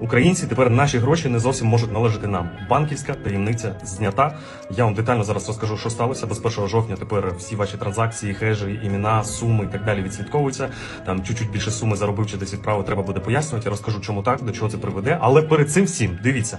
Українці тепер наші гроші не зовсім можуть належати нам. Банківська таємниця знята. Я вам детально зараз розкажу, що сталося. До 1 жовтня тепер всі ваші транзакції, хежі, імена, суми і так далі відслідковуються. Там чуть-чуть більше суми заробив чи десь відправив, треба буде пояснювати. Я розкажу, чому так, до чого це приведе. Але перед цим всім дивіться.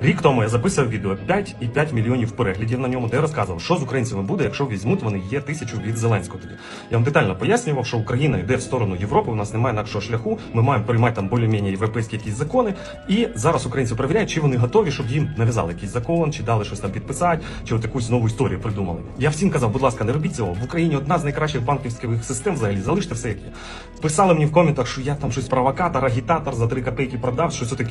Рік тому я записав відео 5,5 мільйонів переглядів на ньому, де я розказував, що з українцями буде, якщо візьмуть вони є тисячу від Зеленського. Тоді я вам детально пояснював, що Україна йде в сторону Європи. У нас немає інакшого шляху. Ми маємо приймати там більш-менш європейські якісь закони. І зараз українці перевіряють, чи вони готові, щоб їм нав'язали якийсь закон, чи дали щось там підписати, чи от якусь нову історію придумали. Я всім казав, будь ласка, не робіть цього. В Україні одна з найкращих банківських систем взагалі. Залиште все як є. Писали мені в коментах, що я там щось провокатор, агітатор за три копейки продав, щось от.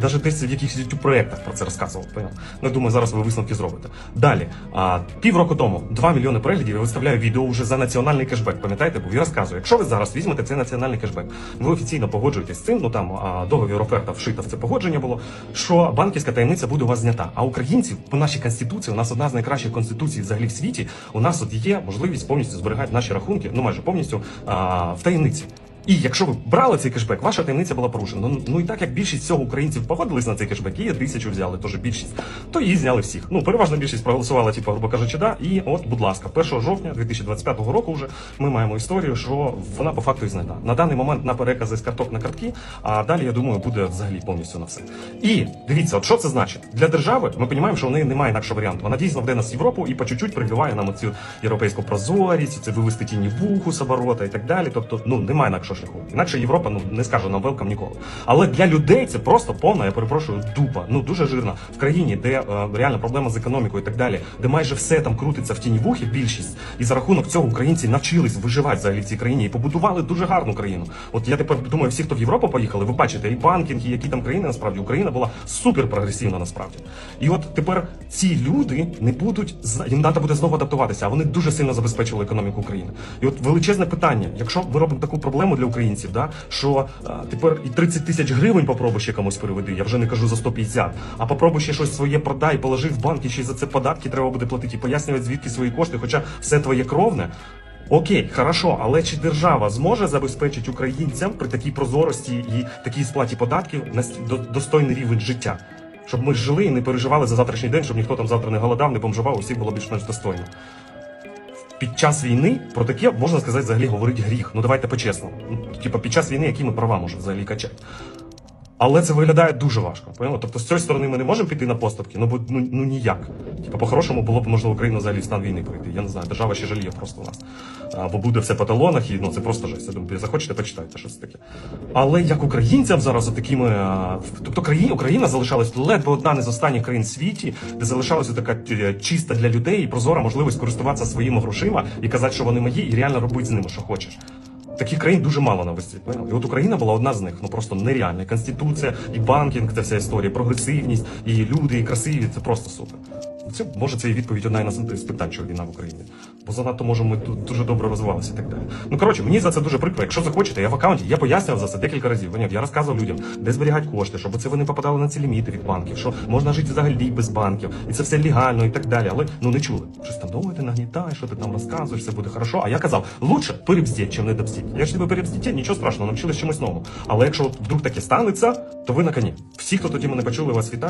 Даже десь в якихось youtube проєктах про це розказував. поняв? Ну, думаю, зараз ви висновки зробите. Далі, а, півроку тому 2 мільйони переглядів я виставляю відео вже за національний кешбек. Пам'ятаєте, бо я розказую, якщо ви зараз візьмете цей національний кешбек, ви офіційно погоджуєтесь з цим, ну там а, договір оферта вшита в це погодження було, що банківська таємниця буде у вас знята. А українців по нашій конституції, у нас одна з найкращих конституцій взагалі в світі. У нас от є можливість повністю зберігати наші рахунки, ну майже повністю а, в таємниці. І якщо ви брали цей кешбек, ваша таємниця була порушена. Ну, ну і так як більшість цього українців погодились на цей кешбек, і тисячу взяли, теж більшість, то її зняли всіх. Ну, переважна більшість проголосувала, типу, грубо кажучи, да. І от, будь ласка, 1 жовтня 2025 року вже ми маємо історію, що вона по факту і знята. На даний момент на перекази з карток на картки, а далі, я думаю, буде взагалі повністю на все. І дивіться, от що це значить? Для держави ми розуміємо, що в неї немає інакшого варіанту. Вона дійсно веде нас Європу і по чуть-чуть прививає нам оцю європейську прозорість, це вивести тіні вуху з оборота і так далі. Тобто, ну немає інакшого шляху. Інакше Європа ну не скаже нам велкам ніколи. Але для людей це просто повна, я перепрошую, дупа. Ну дуже жирна в країні, де е, реальна проблема з економікою і так далі, де майже все там крутиться в тіні вухи, більшість, і за рахунок цього українці навчились виживати взагалі в цій країні і побудували дуже гарну країну. От я тепер думаю, всі, хто в Європу поїхали, ви бачите, і банкінг, і які там країни насправді Україна була супер прогресивна насправді. І от тепер ці люди не будуть їм треба буде знову адаптуватися, а вони дуже сильно забезпечили економіку України. І от величезне питання: якщо ми робимо таку проблему для українців, да що а, тепер і 30 тисяч гривень попробуй ще комусь переведи, я вже не кажу за 150, а попробуй ще щось своє продай, положи в банк, і ще за це податки треба буде платити і пояснювати, звідки свої кошти, хоча все твоє кровне. Окей, хорошо, але чи держава зможе забезпечити українцям при такій прозорості і такій сплаті податків до- достойний рівень життя? Щоб ми жили і не переживали за завтрашній день, щоб ніхто там завтра не голодав, не бомжував, усіх було більш-менш достойно. Під час війни про таке можна сказати взагалі говорить гріх. Ну давайте по-чесному. Ну, типа під час війни, які ми права можемо взагалі качати. Але це виглядає дуже важко. Поняли? Тобто з цієї сторони ми не можемо піти на поступки, ну бо ну, ну ніяк. Типа, по-хорошому було б можливо Україну взагалі в стан війни прийти. Я не знаю, держава ще жаліє просто у нас. А, бо буде все по талонах, і ну це просто жесть. Я думаю, захочете, почитайте щось таке. Але як українцям зараз такими, тобто країна, Україна залишалась ледве одна не з останніх країн в світі, де залишалася така е, чиста для людей і прозора можливість користуватися своїми грошима і казати, що вони мої, і реально робити з ними, що хочеш. Таких країн дуже мало на весь І от Україна була одна з них, ну просто нереальна. Конституція, і банкінг, це вся історія, прогресивність, і люди, і красиві це просто супер. Це може це і відповідь одна з питань, що війна в Україні. Бо занадто може ми тут дуже добре розвивалися і так далі. Ну коротше, мені за це дуже прикро. Якщо захочете, я в аккаунті, я пояснював за це декілька разів. Поняв? Я розказував людям, де зберігати кошти, щоб це вони попадали на ці ліміти від банків, що можна жити взагалі без банків, і це все легально і так далі. Але ну не чули. Щось там думаєте, нагнітаєш, що ти там розказуєш, все буде хорошо. А я казав, лучше перебздіть, чим не добздіть. Якщо ви перебздіте, нічого страшного, навчились чомусь новому. Але якщо от вдруг таке станеться, то ви на коні. Всі, хто тоді мене почули, вас вітаю.